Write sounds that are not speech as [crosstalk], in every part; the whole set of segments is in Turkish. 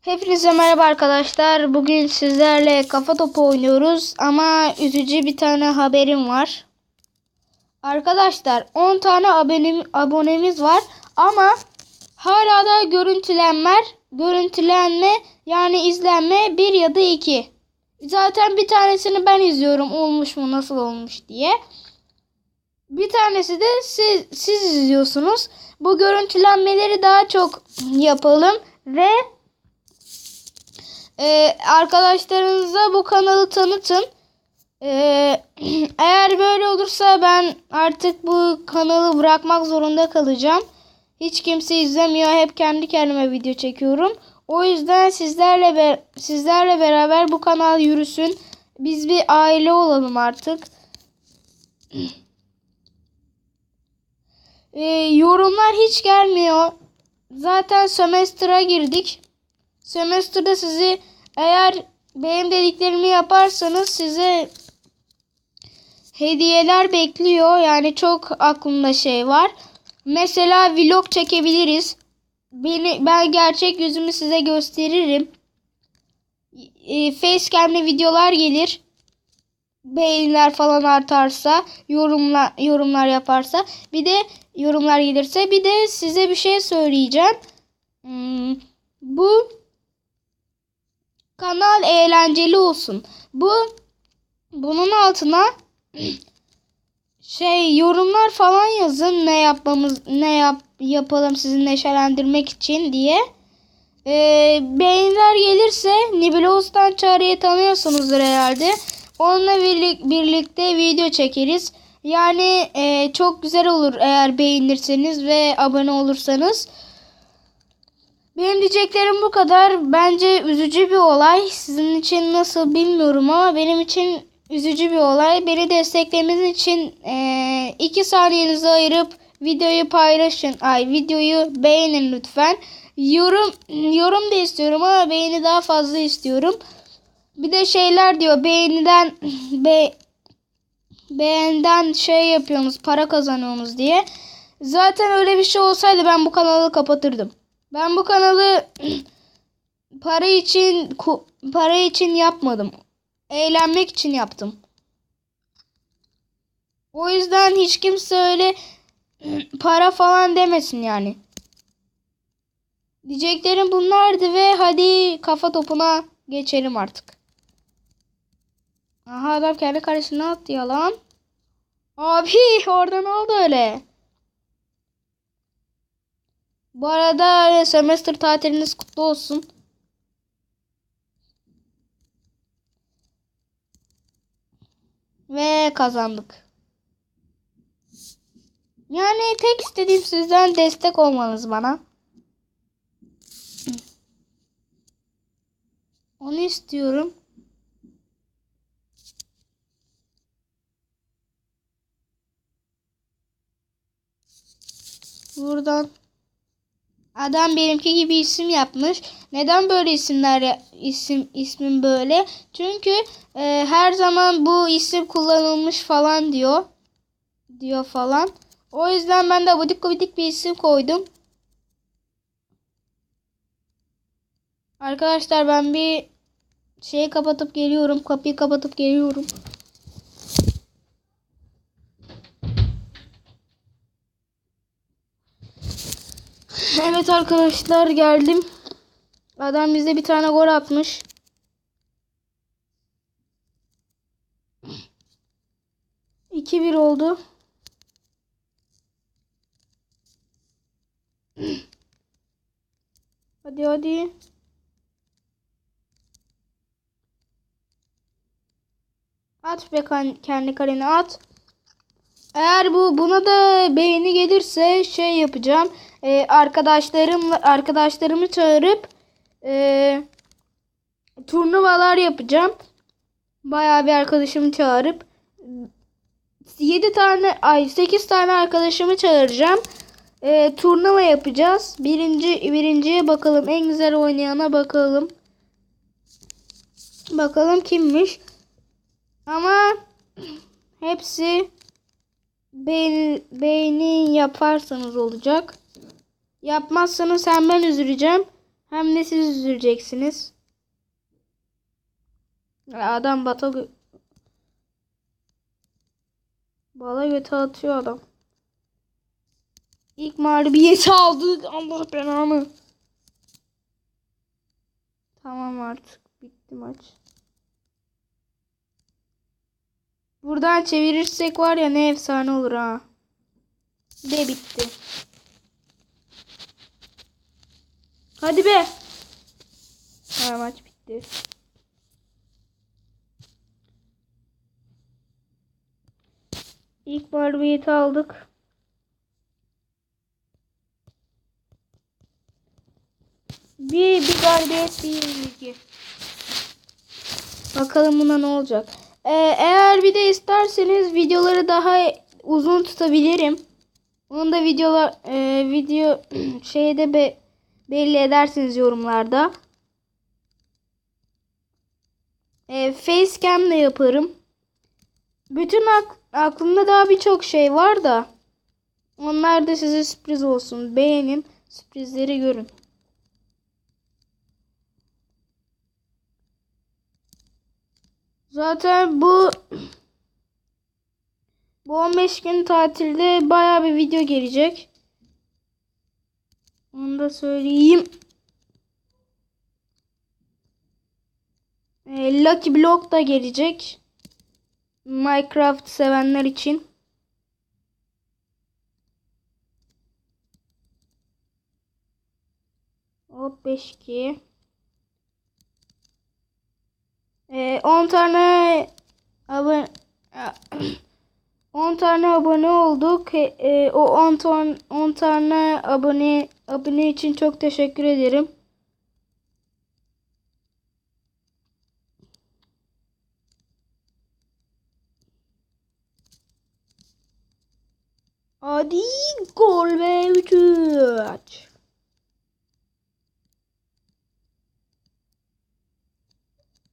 Hepinize merhaba arkadaşlar. Bugün sizlerle kafa topu oynuyoruz ama üzücü bir tane haberim var. Arkadaşlar 10 tane abonem, abonemiz var ama hala da görüntülenmer, görüntülenme yani izlenme 1 ya da 2. Zaten bir tanesini ben izliyorum olmuş mu nasıl olmuş diye. Bir tanesi de siz, siz izliyorsunuz. Bu görüntülenmeleri daha çok yapalım ve ee, arkadaşlarınıza bu kanalı tanıtın. Ee, [clears throat] eğer böyle olursa ben artık bu kanalı bırakmak zorunda kalacağım. Hiç kimse izlemiyor. Hep kendi kendime video çekiyorum. O yüzden sizlerle be sizlerle beraber bu kanal yürüsün. Biz bir aile olalım artık. [clears throat] Ee, yorumlar hiç gelmiyor. Zaten sömestra girdik. Sömestr'da sizi eğer benim dediklerimi yaparsanız size hediyeler bekliyor. Yani çok aklımda şey var. Mesela vlog çekebiliriz. Beni, ben gerçek yüzümü size gösteririm. E, Facecam'le videolar gelir. Beğeniler falan artarsa, yorumlar yorumlar yaparsa, bir de yorumlar gelirse bir de size bir şey söyleyeceğim. Hmm, bu kanal eğlenceli olsun. Bu bunun altına [clears throat] şey yorumlar falan yazın ne yapmamız ne yap yapalım sizi neşelendirmek için diye. Ee, beğeniler gelirse Nibelos'tan Çağrı'yı tanıyorsunuzdur herhalde. Onunla birlik, birlikte video çekeriz. Yani e, çok güzel olur eğer beğenirseniz ve abone olursanız. Benim diyeceklerim bu kadar. Bence üzücü bir olay. Sizin için nasıl bilmiyorum ama benim için üzücü bir olay. Beni desteklemeniz için 2 e, saniyenizi ayırıp videoyu paylaşın. Ay videoyu beğenin lütfen. Yorum yorum da istiyorum ama beğeni daha fazla istiyorum. Bir de şeyler diyor beğeniden [clears throat] be, beğenden şey yapıyorsunuz para kazanıyorsunuz diye. Zaten öyle bir şey olsaydı ben bu kanalı kapatırdım. Ben bu kanalı [clears throat] para için para için yapmadım. Eğlenmek için yaptım. O yüzden hiç kimse öyle [clears throat] para falan demesin yani. Diyeceklerim bunlardı ve hadi kafa topuna geçelim artık. Aha adam kendi karşısına attı ya lan. Abi [laughs] orada ne oldu öyle? Bu arada semester tatiliniz kutlu olsun. Ve kazandık. Yani tek istediğim sizden destek olmanız bana. Onu istiyorum. Buradan Adam benimki gibi isim yapmış. Neden böyle isimler isim ismin böyle? Çünkü e, her zaman bu isim kullanılmış falan diyor. Diyor falan. O yüzden ben de abidik gubidik bir isim koydum. Arkadaşlar ben bir şeyi kapatıp geliyorum. Kapıyı kapatıp geliyorum. Evet arkadaşlar geldim. Adam bize bir tane gol atmış. İki bir oldu. Hadi hadi. At be kendi kalene at. Eğer bu buna da beğeni gelirse şey yapacağım e, arkadaşlarımla arkadaşlarımı çağırıp e, turnuvalar yapacağım. Bayağı bir arkadaşımı çağırıp 7 tane ay 8 tane arkadaşımı çağıracağım. E, turnuva yapacağız. Birinci birinciye bakalım. En güzel oynayana bakalım. Bakalım kimmiş. Ama hepsi beğeni, beğeni yaparsanız olacak. Yapmazsanız hemen üzüleceğim. Hem de siz üzüleceksiniz. Adam bata Bala götü atıyor adam. İlk mağlubiyeti aldık. Allah belanı. Tamam artık. Bitti maç. Buradan çevirirsek var ya ne efsane olur ha. De bitti. Hadi be. Ha, maç bitti. İlk mağlubiyeti aldık. Bir, bir galibiyet bir yenilgi. Bakalım buna ne olacak. Ee, eğer bir de isterseniz videoları daha uzun tutabilirim. Onu da videolar e, video [clears throat] şeyde be, belli edersiniz yorumlarda. E, facecam de yaparım. Bütün ak- aklımda daha birçok şey var da. Onlar da size sürpriz olsun. Beğenin, sürprizleri görün. Zaten bu bu 15 gün tatilde baya bir video gelecek. Onu da söyleyeyim. Ee, Lucky Block da gelecek. Minecraft sevenler için. Hop 5 2. Ee, 10 tane abone [clears throat] 10 tane abone olduk. E, e, o 10 ton 10 tane abone abone için çok teşekkür ederim. Hadi gol ve 3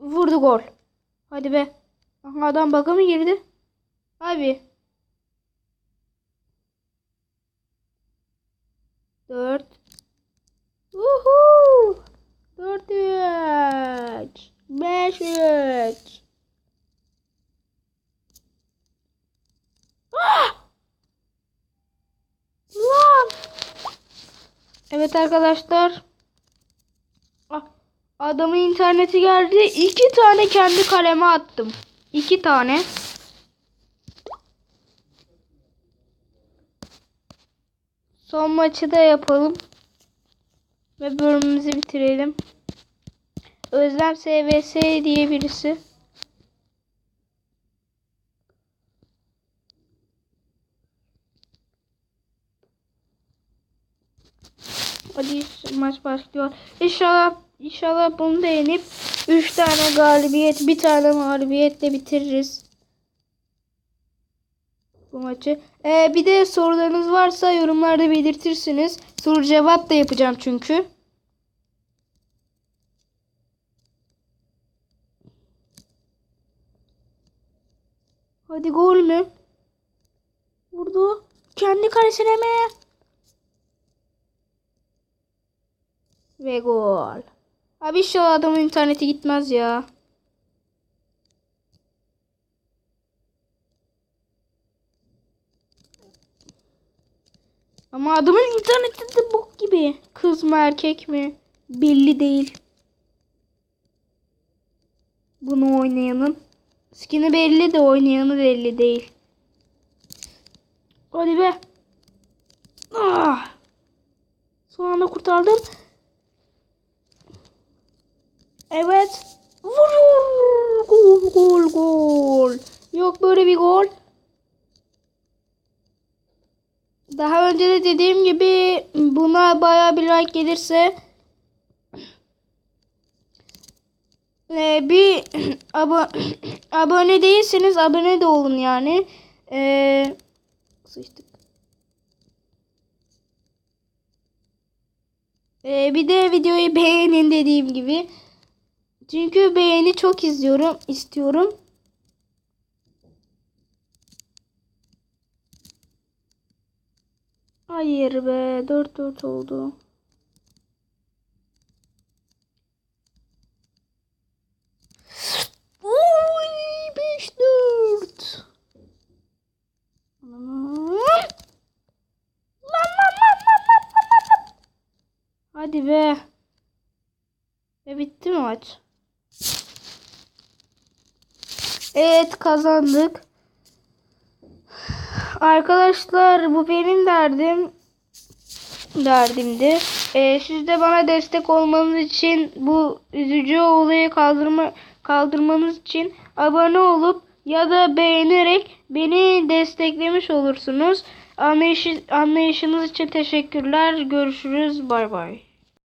Vurdu gol. Hadi be. Adam baka mı girdi? Abi. Dört. Uhu. Dört üç. Beş üç. Ah! Lan. Evet arkadaşlar. Ah, Adamın interneti geldi. İki tane kendi kaleme attım. İki tane. Son maçı da yapalım. Ve bölümümüzü bitirelim. Özlem SVS diye birisi. Hadi maç başlıyor. İnşallah inşallah bunu da yenip 3 tane galibiyet, bir tane mağlubiyetle bitiririz bu maçı. Ee, bir de sorularınız varsa yorumlarda belirtirsiniz. Soru cevap da yapacağım çünkü. Hadi gol mü? Vurdu. Kendi kalesine mi? Ve gol. Abi inşallah adamın interneti gitmez ya. Ama adamın interneti de bok gibi. Kız mı erkek mi? Belli değil. Bunu oynayanın. Skin'i belli de oynayanı belli değil. Hadi be. Ah. Son kurtardım. Evet. Vur. Gol gol gol. Yok böyle bir gol. Daha önce de dediğim gibi buna baya bir like gelirse e, bir [clears throat] abo [clears throat] abone değilseniz abone de olun yani. E. E, bir de videoyu [laughs] beğenin dediğim gibi. Çünkü beğeni çok izliyorum, istiyorum. Hayır be. 4 4 oldu. Oy 5 4. Hadi be. Ve bitti maç. Evet kazandık. Arkadaşlar bu benim derdim. Derdimdi. Ee, siz de bana destek olmanız için bu üzücü olayı kaldırma kaldırmanız için abone olup ya da beğenerek beni desteklemiş olursunuz. Anlayışı, anlayışınız için teşekkürler. Görüşürüz. Bay bay.